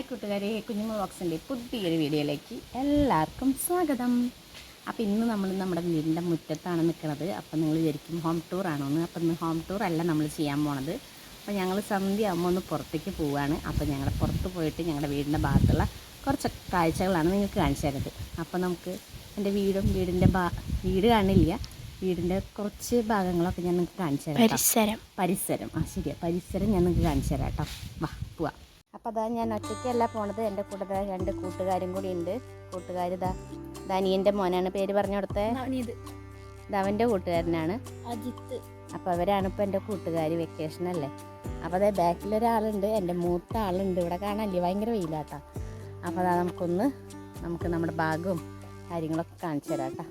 Hi കൂട്ടുകാരെ കുഞ്ഞുമ ബോക്സിന്റെ പുതിയൊരു വീഡിയോയിലേക്ക് എല്ലാവർക്കും സ്വാഗതം. അപ്പോൾ ഇന്ന് നമ്മൾ നമ്മുടെ വീടിന്റെ മുറ്റത്താണ് നിൽക്കുന്നത്. അപ്പോൾ നിങ്ങൾ വിചാരിക്കും ഹോം ടൂർ ആണോന്ന് അപ്പോൾ ഇന്ന് ഹോം ടൂർ അല്ല നമ്മൾ ചെയ്യാൻ പോണത്. അപ്പോൾ ഞങ്ങൾ സന്ധ്യ ആകുമ്പോൾ ഒന്ന് പുറത്തേക്ക് പോവുകയാണ്. അപ്പോൾ ഞങ്ങൾ പുറത്ത് പോയിട്ട് ഞങ്ങളുടെ വീടിന്റെ ഭാഗത്തുള്ള കുറച്ച് കാഴ്ചകളാണ് നിങ്ങൾക്ക് കാണിച്ചു തരുന്നത്. അപ്പോൾ നമുക്ക് എന്റെ വീടും വീടിന്റെ ഭാ വീട് കാണില്ല. വീടിന്റെ കുറച്ച് ഭാഗങ്ങളൊക്കെ ഞാൻ നിങ്ങൾക്ക് കാണിച്ചു തരാം പരിസരം. പരിസരം. ആ ശരിയാണ് പരിസരം ഞാൻ നിങ്ങൾക്ക് കാണിച്ചു തരാം കേട്ടോ. വാ. അപ്പോൾ അതാ ഞാൻ ഒറ്റയ്ക്കല്ല പോണത്. എന്റെ കൂടെ രണ്ട് കൂട്ടുകാരും കൂടി ഉണ്ട് കൂട്ടുകാർ ഇതാ ദാനിയന്റെ മോനാണ് പേര് പറഞ്ഞു കൊടുത്തേ. നവനീത്. ഇത് അവന്റെ കൂട്ടുകാരനാണ്. അജിത്ത്. അപ്പോൾ അവരാണ് ഇപ്പോൾ എന്റെ കൂട്ടുകാർ വെക്കേഷൻ അല്ലേ? അപ്പോൾ അതേ ബാക്കിലൊരാളുണ്ട് എന്റെ മൂത്ത ആളുണ്ട്. ഇവിടെ കാണാനില്ലേ? ഭയങ്കര വെയിലാട്ടാ. അപ്പോൾ അതാ നമുക്കൊന്ന് നമുക്ക് നമ്മുടെ ബാഗും കാര്യങ്ങളൊക്കെ കാണിച്ചു തരാം കേട്ടോ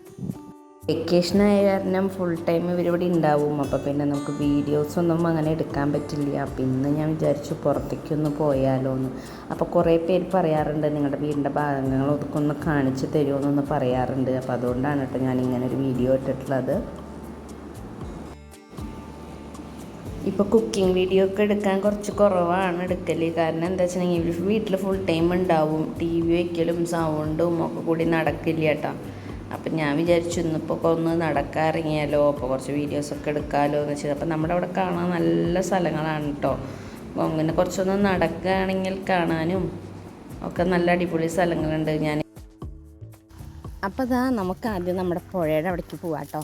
വെക്കേഷൻ ആയ കാരണം ഫുൾ ടൈം ഇവരിവിടെ ഉണ്ടാവും അപ്പോൾ പിന്നെ നമുക്ക് വീഡിയോസൊന്നും അങ്ങനെ എടുക്കാൻ പറ്റില്ല. അപ്പം ഇന്ന് ഞാൻ വിചാരിച്ചു പുറത്തേക്കൊന്ന് പോയാലോ എന്ന് അപ്പോൾ കുറേ പേര് പറയാറുണ്ട് നിങ്ങളുടെ വീടിന്റെ ഭാഗങ്ങൾ ഒതുക്കൊന്ന് ഒന്ന് കാണിച്ച് തരുമെന്നൊന്ന് പറയാറുണ്ട്. അപ്പോൾ അതുകൊണ്ടാണ് കേട്ടോ ഞാൻ ഇങ്ങനെ ഒരു വീഡിയോ ഇട്ടിട്ടുള്ളത്. ഇപ്പോൾ കുക്കിംഗ് വീഡിയോ ഒക്കെ എടുക്കാൻ കുറച്ച് കുറവാണ് എടുക്കൽ കാരണം എന്താ വെച്ചിട്ടുണ്ടെങ്കിൽ വീട്ടിൽ ഫുൾ ടൈം ഉണ്ടാവും ടി വി വയ്ക്കലും സൗണ്ടും ഒക്കെ കൂടി നടക്കില്ല കേട്ടോ അപ്പം ഞാൻ വിചാരിച്ചു ഇന്നിപ്പോൾ ഒന്ന് നടക്കാൻ ഇറങ്ങിയാലോ അപ്പോൾ കുറച്ച് വീഡിയോസൊക്കെ എടുക്കാമല്ലോ എന്ന് വെച്ചാൽ അപ്പം നമ്മുടെ അവിടെ കാണാൻ നല്ല സ്ഥലങ്ങളാണ് കേട്ടോ അപ്പോൾ അങ്ങനെ കുറച്ചൊന്ന് നടക്കുകയാണെങ്കിൽ കാണാനും ഒക്കെ നല്ല അടിപൊളി സ്ഥലങ്ങളുണ്ട്. ഞാൻ അപ്പോൾ ഇതാ നമുക്ക് ആദ്യം നമ്മുടെ പുഴയുടെ അവിടേക്ക് പോവാം കേട്ടോ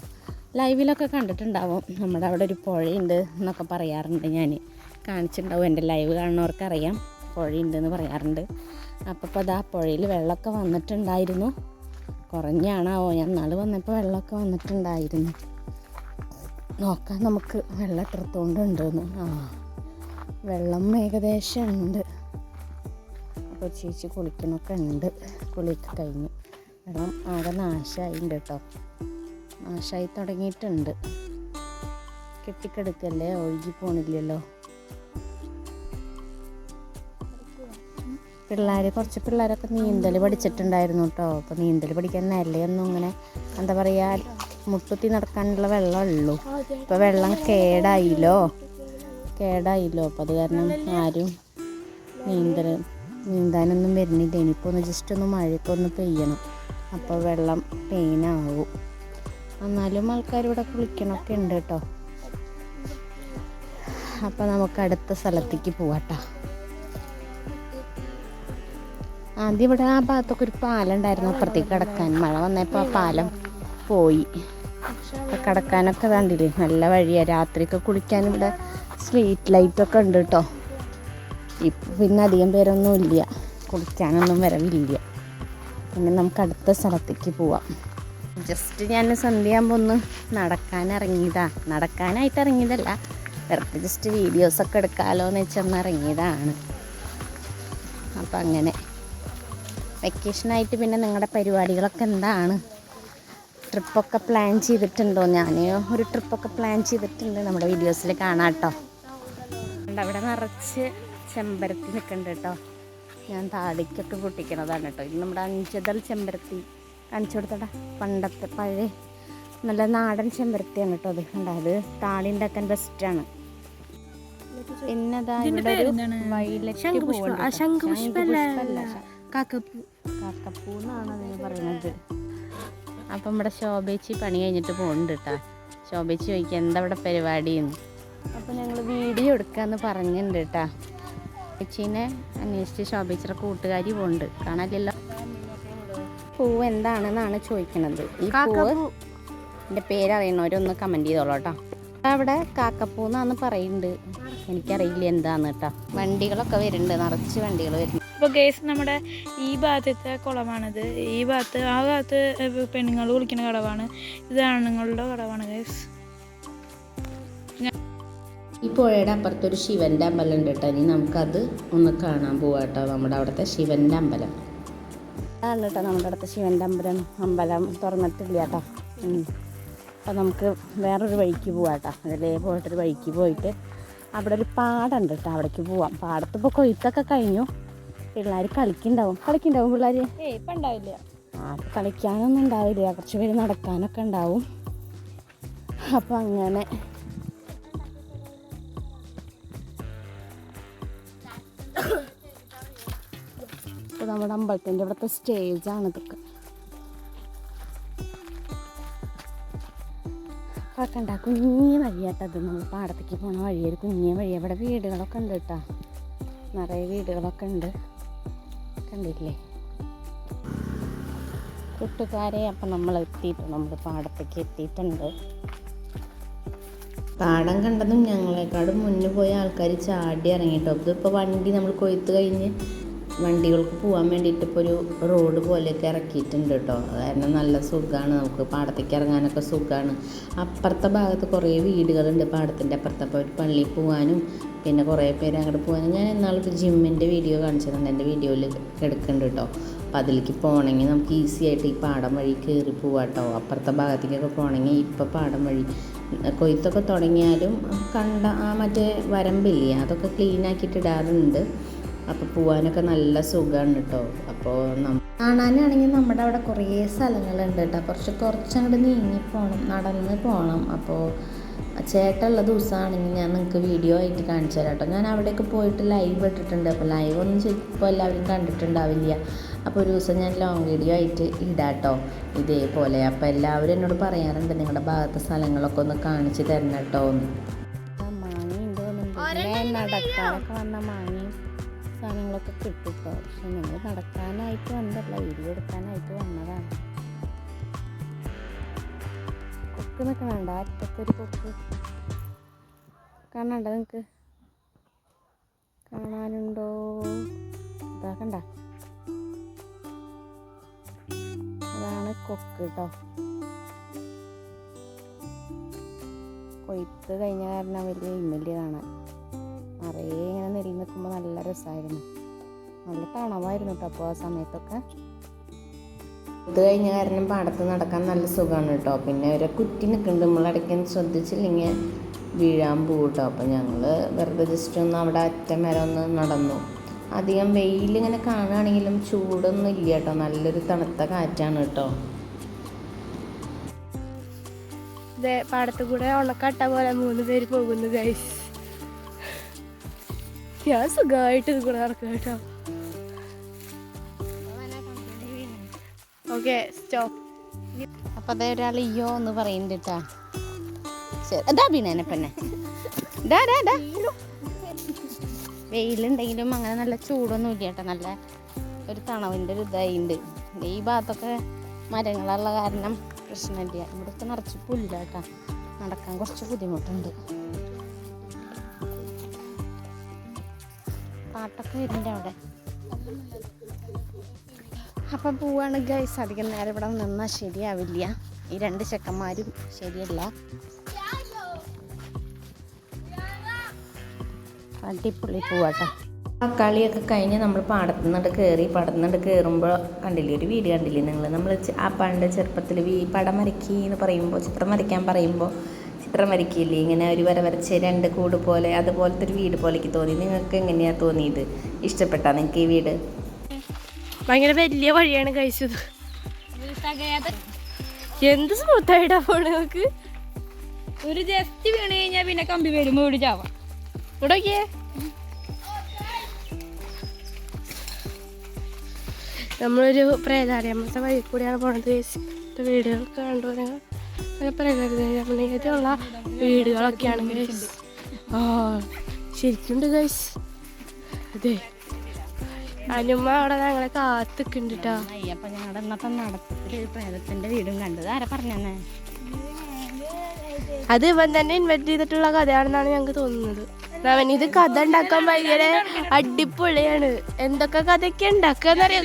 ലൈവിലൊക്കെ കണ്ടിട്ടുണ്ടാവും. നമ്മുടെ അവിടെ ഒരു പുഴയുണ്ട് എന്നൊക്കെ പറയാറുണ്ട് ഞാൻ. കാണിച്ചിട്ടുണ്ടാവും. എന്റെ ലൈവ് കാണുന്നവർക്കറിയാം. പുഴയുണ്ടെന്ന് പറയാറുണ്ട്. അപ്പോൾ ഇപ്പോൾ അതാ പുഴയിൽ വെള്ളമൊക്കെ വന്നിട്ടുണ്ടായിരുന്നു. കുറഞ്ഞാണാവോ? ഞാൻ നാൾ വന്നപ്പോൾ വെള്ളമൊക്കെ വന്നിട്ടുണ്ടായിരുന്നു. നോക്കാം നമുക്ക് വെള്ളം എത്രത്തോണ്ട് ഉണ്ടെന്ന്. ആ വെള്ളം ഏകദേശം ഉണ്ട് അപ്പോൾ ചേച്ചി കുളിക്കണമൊക്കെ ഉണ്ട്. കുളിയൊക്കെ കഴിഞ്ഞു. വെള്ളം ആകെ നാശമായിട്ടുണ്ട് കേട്ടോ നാശമായി തുടങ്ങിയിട്ടുണ്ട്. കെട്ടിക്കെടുക്കല്ലേ? ഒഴുകി പോണില്ലല്ലോ. പിള്ളേർ കുറച്ച് പിള്ളേരൊക്കെ നീന്തൽ പഠിച്ചിട്ടുണ്ടായിരുന്നു കേട്ടോ അപ്പോൾ നീന്തൽ പഠിക്കാൻ നിലയൊന്നും ഇങ്ങനെ എന്താ പറയുക മുട്ടുത്തി നടക്കാനുള്ള വെള്ളമുള്ളൂ. ഇപ്പോൾ വെള്ളം കേടായില്ലോ. കേടായില്ലോ. അപ്പോൾ അത് കാരണം ആരും നീന്തൽ നീന്താനൊന്നും വരുന്നില്ല. ഇനിയിപ്പോൾ ഒന്ന് ജസ്റ്റ് ഒന്ന് മഴയൊക്കെ ഒന്ന് പെയ്യണം. അപ്പോൾ വെള്ളം പെയിനാവും എന്നാലും ആൾക്കാർ ഇവിടെ കുളിക്കണമൊക്കെ ഉണ്ട് കേട്ടോ അപ്പോൾ നമുക്ക് അടുത്ത സ്ഥലത്തേക്ക് പോവാട്ടോ. ആദ്യം ഇവിടെ ആ ഭാഗത്തൊക്കെ ഒരു പാലം ഉണ്ടായിരുന്നു അപ്പുറത്തേക്ക് കിടക്കാൻ. മഴ വന്നപ്പോൾ ആ പാലം പോയി. കിടക്കാനൊക്കെ കണ്ടില്ലേ? നല്ല വഴിയാണ് രാത്രിയൊക്കെ കുളിക്കാൻ ഇവിടെ സ്ട്രീറ്റ് ലൈറ്റൊക്കെ ഉണ്ട് കേട്ടോ ഇപ്പം പിന്നെ അധികം പേരൊന്നും ഇല്ല. കുളിക്കാനൊന്നും വരവില്ല. പിന്നെ നമുക്ക് അടുത്ത സ്ഥലത്തേക്ക് പോവാം. ജസ്റ്റ് ഞാൻ സന്ധ്യയാകുമ്പോൾ ഒന്ന് നടക്കാൻ ഇറങ്ങിയതാ. നടക്കാനായിട്ട് ഇറങ്ങിയതല്ല. വെറുതെ ജസ്റ്റ് വീഡിയോസൊക്കെ എടുക്കാമല്ലോ എന്ന് വെച്ചൊന്ന് ഇറങ്ങിയതാണ്. അപ്പം അങ്ങനെ. വെക്കേഷനായിട്ട് പിന്നെ നിങ്ങളുടെ പരിപാടികളൊക്കെ എന്താണ്? ട്രിപ്പൊക്കെ പ്ലാൻ ചെയ്തിട്ടുണ്ടോ? ഞാൻ ഒരു ട്രിപ്പൊക്കെ പ്ലാൻ ചെയ്തിട്ടുണ്ട്. നമ്മുടെ വീഡിയോസിൽ കാണാം കേട്ടോ. അവിടെ നിറച്ച് ചെമ്പരത്തി നിൽക്കുന്നുണ്ട് കേട്ടോ. ഞാൻ താടിക്കൊക്കെ പൊട്ടിക്കണതാണ് കേട്ടോ. ഇത് നമ്മുടെ അഞ്ചതൽ ചെമ്പരത്തി. കാണിച്ചു കൊടുത്തടാ. പണ്ടത്തെ പഴയ നല്ല നാടൻ ചെമ്പരത്തിയാണ് കേട്ടോ അത് ഉണ്ടായത് താളി ഒക്കെ ബെസ്റ്റാണ് പിന്നെതാ ഇവിടെ ഒരു കേട്ടോ. ശംഖുപുഷ്പല്ല. കാക്കപ്പൂ. കാക്കപ്പൂ എന്നാണ് അതിന് പറയുന്നത്. അപ്പം ഇവിടെ ശോഭേച്ചി പണി കഴിഞ്ഞിട്ട് പോകുന്നുണ്ട് കേട്ടോ ശോഭേച്ചി ചോദിക്കുക എന്താ ഇവിടെ പരിപാടിയെന്ന്. അപ്പം ഞങ്ങൾ വീഡിയോ എടുക്കാമെന്ന് പറഞ്ഞിട്ടുണ്ട് കേട്ടാ ചേച്ചീനെ അന്വേഷിച്ച് ശോഭേച്ചിയുടെ കൂട്ടുകാരി പോകുന്നുണ്ട് കാണാനില്ലല്ലോ? പൂവ് എന്താണെന്നാണ് ചോദിക്കുന്നത് ഈ പൂവ് എന്റെ പേരറിയണവരൊന്ന് കമന്റ് ചെയ്തോളൂ കേട്ടോ അവിടെ കാക്കപ്പൂ എന്നാന്ന് പറയുന്നുണ്ട്. എനിക്കറിയില്ല എന്താന്ന് കേട്ടോ വണ്ടികളൊക്കെ വരുന്നുണ്ട്. നിറച്ച് വണ്ടികൾ വരുന്നുണ്ട്. അപ്പോൾ ഗേസ് നമ്മുടെ ഈ ഭാഗത്തെ കുളമാണിത്. ഈ ഭാഗത്ത് ആ ഭാഗത്ത് പെണ്ണുങ്ങൾ കുളിക്കുന്ന കടവാണ് ഇത് ആണുങ്ങളുടെ കടവാണ് ഗേസ് ഈ പുഴയുടെ അപ്പുറത്തൊരു ശിവന്റെ അമ്പലം ഉണ്ട് കേട്ടോ. ഇനി നമുക്കത് ഒന്ന് കാണാൻ പോവാം കേട്ടോ നമ്മുടെ അവിടുത്തെ ശിവന്റെ അമ്പലം. അതാണ് കേട്ടോ നമ്മുടെ അടുത്ത ശിവന്റെ അമ്പലം. അമ്പലം തുറന്നിട്ടില്ല കേട്ടോ. അപ്പോൾ നമുക്ക് വേറൊരു വഴിക്ക് പോവാം കേട്ടോ. അതിലേ പോയിട്ടൊരു വഴിക്ക് പോയിട്ട് അവിടെ ഒരു പാടമുണ്ട് കേട്ടോ. അവിടേക്ക് പോവാം. പാടത്ത് ഇപ്പോൾ കൊയ്ത്തൊക്കെ കഴിഞ്ഞു. പിള്ളേർ കളിക്കുന്നുണ്ടാവും കളിക്കുന്നുണ്ടാവും പിള്ളേർ ഏയ് ഇപ്പം ഉണ്ടാവില്ല ആ കളിക്കാനൊന്നും ഉണ്ടാവില്ല കുറച്ച് പേര് നടക്കാനൊക്കെ ഉണ്ടാവും അപ്പം അങ്ങനെ. നമ്മുടെ അമ്പലത്തിന്റെ ഇവിടുത്തെ സ്റ്റേജാണ് ഇതൊക്കെ. കണ്ട കുഞ്ഞി വഴിയാട്ടത് നമ്മൾ പാടത്തേക്ക് പോണ വഴിയൊരു കുഞ്ഞി വഴി. ഇവിടെ വീടുകളൊക്കെ ഉണ്ട് കേട്ടോ. നിറയെ വീടുകളൊക്കെ ഉണ്ട്. കണ്ടില്ലേ കൂട്ടുകാരെ അപ്പം നമ്മൾ എത്തിയിട്ടുണ്ട്. നമ്മൾ പാടത്തേക്ക് എത്തിയിട്ടുണ്ട്. പാടം കണ്ടതും ഞങ്ങളെക്കാളും മുന്നേ പോയ ആൾക്കാർ ചാടി ഇറങ്ങിയിട്ടോ ഇതിപ്പോൾ വണ്ടി നമ്മൾ കൊയ്ത്ത് കഴിഞ്ഞ് വണ്ടികൾക്ക് പോകാൻ വേണ്ടിയിട്ട് ഇപ്പോൾ ഒരു റോഡ് പോലെയൊക്കെ ഇറക്കിയിട്ടുണ്ട് കേട്ടോ. കാരണം നല്ല സുഖമാണ് നമുക്ക്. പാടത്തേക്ക് ഇറങ്ങാനൊക്കെ സുഖമാണ്. അപ്പുറത്തെ ഭാഗത്ത് കുറേ വീടുകളുണ്ട്. പാടത്തിന്റെ അപ്പുറത്ത് അപ്പോൾ ഒരു പള്ളിയിൽ പോകാനും പിന്നെ കുറേ പേര് അങ്ങോട്ട് പോകുന്നത് ഞാൻ എന്നാളൊരു ജിമ്മിന്റെ വീഡിയോ കാണിച്ചിരുന്നു എന്റെ വീഡിയോയിൽ എടുക്കുന്നുണ്ട് കേട്ടോ അപ്പോൾ അതിലേക്ക് പോകണമെങ്കിൽ നമുക്ക് ഈസി ആയിട്ട് ഈ പാടം വഴി കയറി പോവാം കേട്ടോ അപ്പുറത്തെ ഭാഗത്തേക്കൊക്കെ പോകണമെങ്കിൽ ഇപ്പോൾ പാടം വഴി. കൊയ്ത്തൊക്കെ തുടങ്ങിയാലും കണ്ട ആ മറ്റേ വരമ്പില്ലേ അതൊക്കെ ക്ലീൻ ആക്കിയിട്ട് ഇടാറുണ്ട്. അപ്പോൾ പോവാനൊക്കെ നല്ല സുഖമാണ് കേട്ടോ അപ്പോൾ കാണാനാണെങ്കിൽ നമ്മുടെ അവിടെ കുറേ സ്ഥലങ്ങളുണ്ട് കേട്ടോ കുറച്ച് കുറച്ചങ്ങോട്ട് നീങ്ങി പോകണം നടന്ന് പോകണം അപ്പോൾ ചേട്ടനുള്ള ദിവസമാണെങ്കിൽ ഞാൻ നിങ്ങൾക്ക് വീഡിയോ ആയിട്ട് കാണിച്ചു തരാം കേട്ടോ ഞാൻ അവിടെയൊക്കെ പോയിട്ട് ലൈവ് ഇട്ടിട്ടുണ്ട്. അപ്പോൾ ലൈവ് ഒന്നും ചിലപ്പോൾ എല്ലാവരും കണ്ടിട്ടുണ്ടാവില്ല. അപ്പോൾ ഒരു ദിവസം ഞാൻ ലോങ് വീഡിയോ ആയിട്ട് ഇടാം കേട്ടോ ഇതേപോലെ. അപ്പോൾ എല്ലാവരും എന്നോട് പറയാറുണ്ട് നിങ്ങളുടെ ഭാഗത്തെ സ്ഥലങ്ങളൊക്കെ ഒന്ന് കാണിച്ച് തരണം കേട്ടോ ഒന്ന് നടക്കാനൊക്കെ വന്ന മാങ്ങയും സാധനങ്ങളൊക്കെ കിട്ടും കേട്ടോ പക്ഷെ നിങ്ങൾ നടക്കാനായിട്ട് വന്നതല്ല. വീഡിയോ എടുക്കാനായിട്ട് വന്നതാണ്. കൊക്ക് നിൽക്കണണ്ട അറ്റത്തൊരു കൊക്ക്. കാണണ്ട നിങ്ങൾക്ക് കാണാനുണ്ടോ? ഇതാ കണ്ട. അതാണ് കൊക്ക് കേട്ടോ കൊയ്ത്ത് കഴിഞ്ഞ കാരണം വലിയ ഇമ്മൽ കാണാൻ. നിറയെ ഇങ്ങനെ നെല്ല് നിൽക്കുമ്പോൾ നല്ല രസമായിരുന്നു നല്ല തണവായിരുന്നു കേട്ടോ അപ്പോൾ ആ സമയത്തൊക്കെ. ഇത് കഴിഞ്ഞ കാരണം പാടത്ത് നടക്കാൻ നല്ല സുഖമാണ് കേട്ടോ. പിന്നെ ഒരു കുറ്റി നിൽക്കുന്നുണ്ട്. നമ്മളിടയ്ക്ക് ശ്രദ്ധിച്ചില്ലെങ്കിൽ വീഴാൻ പോകും കേട്ടോ. അപ്പോൾ ഞങ്ങൾ വെറുതെ ജസ്റ്റ് ഒന്ന് അവിടെ അറ്റം വരെ ഒന്ന് നടന്നു. അധികം വെയിലിങ്ങനെ കാണുകയാണെങ്കിലും ചൂടൊന്നും ഇല്ല കേട്ടോ. നല്ലൊരു തണുത്ത കാറ്റാണ് കേട്ടോ. ദേ പാടത്ത് കൂടെ ഉണക്കട്ട പോലെ മൂന്ന് പേര് പോകുന്നു ഗൈസ് ഞാൻ സുഖമായിട്ട് ഇത് കൂടെ നടക്കുക കേട്ടോ. Okay stop. അപ്പോൾ അതേ ഒരാൾ അയ്യോ എന്ന് പറയുന്നുണ്ട് കേട്ടാ. ശരി അതാ ബീനപ്പന്നെ ഡാ ഡാ വെയിലുണ്ടെങ്കിലും അങ്ങനെ നല്ല ചൂടൊന്നും ഇല്ല കേട്ടോ. നല്ല ഒരു തണവിന്റെ ഒരു ഇതായിണ്ട്. ഈ ഭാഗത്തൊക്കെ മരങ്ങളുള്ള കാരണം പ്രശ്നമില്ല. ഇവിടുത്തെ നിറച്ച് പുല്ല കേട്ടോ. നടക്കാൻ കുറച്ച് ബുദ്ധിമുട്ടുണ്ട്. പാട്ടൊക്കെ വരുന്നുണ്ട് അവിടെ. അപ്പം പോവാണ് ഗൈസ് അധികം നേരം ഇവിടെ നിന്നാൽ ശരിയാവില്ല. ഈ രണ്ട് ചെക്കന്മാരും ശരിയല്ല. അടിപൊളി പോവാട്ടോ. ആ കളിയൊക്കെ കഴിഞ്ഞ് നമ്മൾ പാടത്തു നിന്നിട്ട് കയറി പാടത്തുനിന്നിട്ട് കയറുമ്പോൾ കണ്ടില്ലേ? ഒരു വീട് കണ്ടില്ലേ നിങ്ങൾ നമ്മൾ ആ പണ്ട് ചെറുപ്പത്തിൽ ഈ പടം വരയ്ക്കി എന്ന് പറയുമ്പോൾ ചിത്രം വരയ്ക്കാൻ പറയുമ്പോൾ ചിത്രം വരയ്ക്കില്ലേ? ഇങ്ങനെ ഒരു വര വരച്ച് രണ്ട് കൂട് പോലെ അതുപോലത്തെ ഒരു വീട് പോലേക്ക് തോന്നി. നിങ്ങൾക്ക് എങ്ങനെയാണ് തോന്നിയത്? ഇഷ്ടപ്പെട്ടാ നിങ്ങൾക്ക് ഈ വീട്? ഭയങ്കര വലിയ വഴിയാണ് കഴിച്ചത്. എന്ത് സ്മൂത്തായിട്ടാ പോണ് നമുക്ക്? ഒരു ജസ്റ്റ് വീണ് കഴിഞ്ഞാൽ പിന്നെ കമ്പി വരുമ്പോൾ ഇവിടെ ചാവാം. ഇവിടെ നോക്കിയേ നമ്മളൊരു പ്രേതാരമത്തെ വഴി കൂടിയാണ് പോണത് വേസ്റ്റ് വീടുകളൊക്കെ കണ്ടുപോലെങ്കിൽ പ്രകൃതിയുള്ള വീടുകളൊക്കെയാണ് ഗൈസ് ആ ശരിക്കുണ്ട് ഗൈസ് അതെ. അനുമ്മ അവിടെ ഞങ്ങളെ കാത്തിക്കുന്നുണ്ട് കേട്ടോ അയ്യപ്പ ഞങ്ങളുടെ ഇന്നത്തെ നടത്തത്തിൽ പ്രേതത്തിന്റെ വീടും കണ്ടത്. ആരാ പറഞ്ഞേ അത് ഇവൻ തന്നെ ഇൻവെന്റ് ചെയ്തിട്ടുള്ള കഥയാണെന്നാണ് ഞങ്ങക്ക് തോന്നുന്നത്. അവൻ ഇത് കഥ ഉണ്ടാക്കാൻ ഭയങ്കര അടിപൊളിയാണ്. എന്തൊക്കെ കഥയൊക്കെ ഉണ്ടാക്കാന്നറിയാം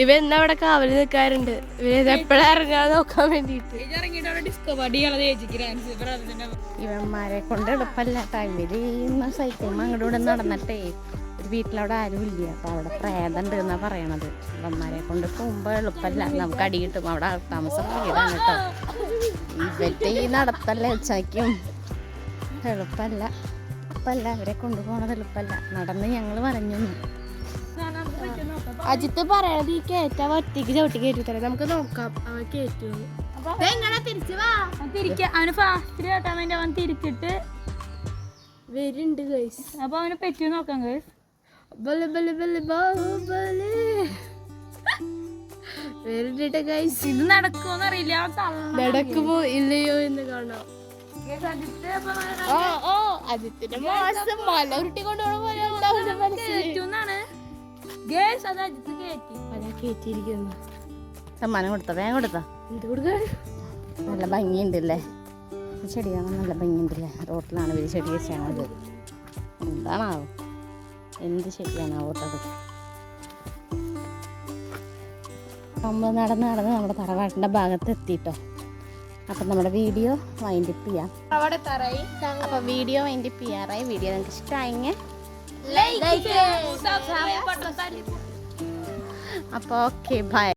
ഇവ എന്നാ അവിടെ കാവൽ നിൽക്കാറുണ്ട്. ഇവരെപ്പോഴാ ഇറങ്ങാൻ നോക്കാൻ വേണ്ടിട്ട് ഡിസ്കോ പാട്ടി ഇവന്മാരെ കൊണ്ട് എളുപ്പമല്ല. ഇവർ ഇന്ന് സൈക്കിൾ അങ്ങോട്ട് ഇവിടെ നടന്നിട്ടേ ഒരു വീട്ടിലവിടെ ആരും ഇല്ല അപ്പോൾ അവിടെ പ്രേതണ്ട് എന്നാ പറയണത്. ഇവന്മാരെ കൊണ്ട് പോകുമ്പോ എളുപ്പമല്ല. നമുക്ക് അടി കിട്ടും. അവിടെ താമസം വീടാണ് കേട്ടോ ഇവറ്റ് ഈ നടത്തല്ല ഉച്ചയ്ക്കും. എളുപ്പമല്ല. എളുപ്പമല്ല അവരെ കൊണ്ടുപോകണത് എളുപ്പമല്ല. നടന്ന് ഞങ്ങൾ പറഞ്ഞു അജിത്ത് പറയണത് ഈ കയറ്റാൻ ഒറ്റയ്ക്ക് ചവിട്ടി കയറ്റി തരാം നമുക്ക് നോക്കാം. തിരിക്കുക അവന് ഫാസ്റ്റിൽ കേട്ടാൻ വേണ്ടി അവൻ തിരിച്ചിട്ട് വരുന്നുണ്ട് ഗൈസ് അപ്പൊ അവനെ പറ്റി നോക്കാം ഗൈസ് വരുന്നുണ്ട് ഗൈസ് ഇത് നടക്കുമോന്ന് അറിയില്ല. നടക്കുമോ ഇല്ലയോ എന്ന് കാണാം. ഓ ഓ അതിന്റെ മാസം മല ഉരുട്ടി കൊണ്ടുപോണ പോലെ കേറ്റുന്നാണ്. ഗേസ് അത് അജിത്ത് കേറ്റി. അതാ കേറ്റിയിരിക്കുന്നു. സമ്മാനം കൊടുത്തോ? വേഗം കൊടുത്തോ? നല്ല ഭംഗിയുണ്ടല്ലേ? ചെടി കാണാൻ നല്ല ഭംഗിയുണ്ടല്ലേ? റോട്ടിലാണ് ഇവർ ചെടി വെച്ചാണത് എന്താണാവോ? എന്ത് ചെടിയാണാവോ ഓട്ടത് നമ്മൾ നടന്ന് നടന്ന് നമ്മുടെ തറവാട്ടിന്റെ ഭാഗത്ത് എത്തിട്ടോ. അപ്പം നമ്മുടെ വീഡിയോ വൈൻഡപ്പ് ചെയ്യാം. അവിടെ തറയി അപ്പോൾ വീഡിയോ വൈൻഡപ്പ് ചെയ്യാറായി. വീഡിയോ നിങ്ങൾക്ക് ഇഷ്ടമായെങ്കിൽ അപ്പോൾ ഓക്കെ ബൈ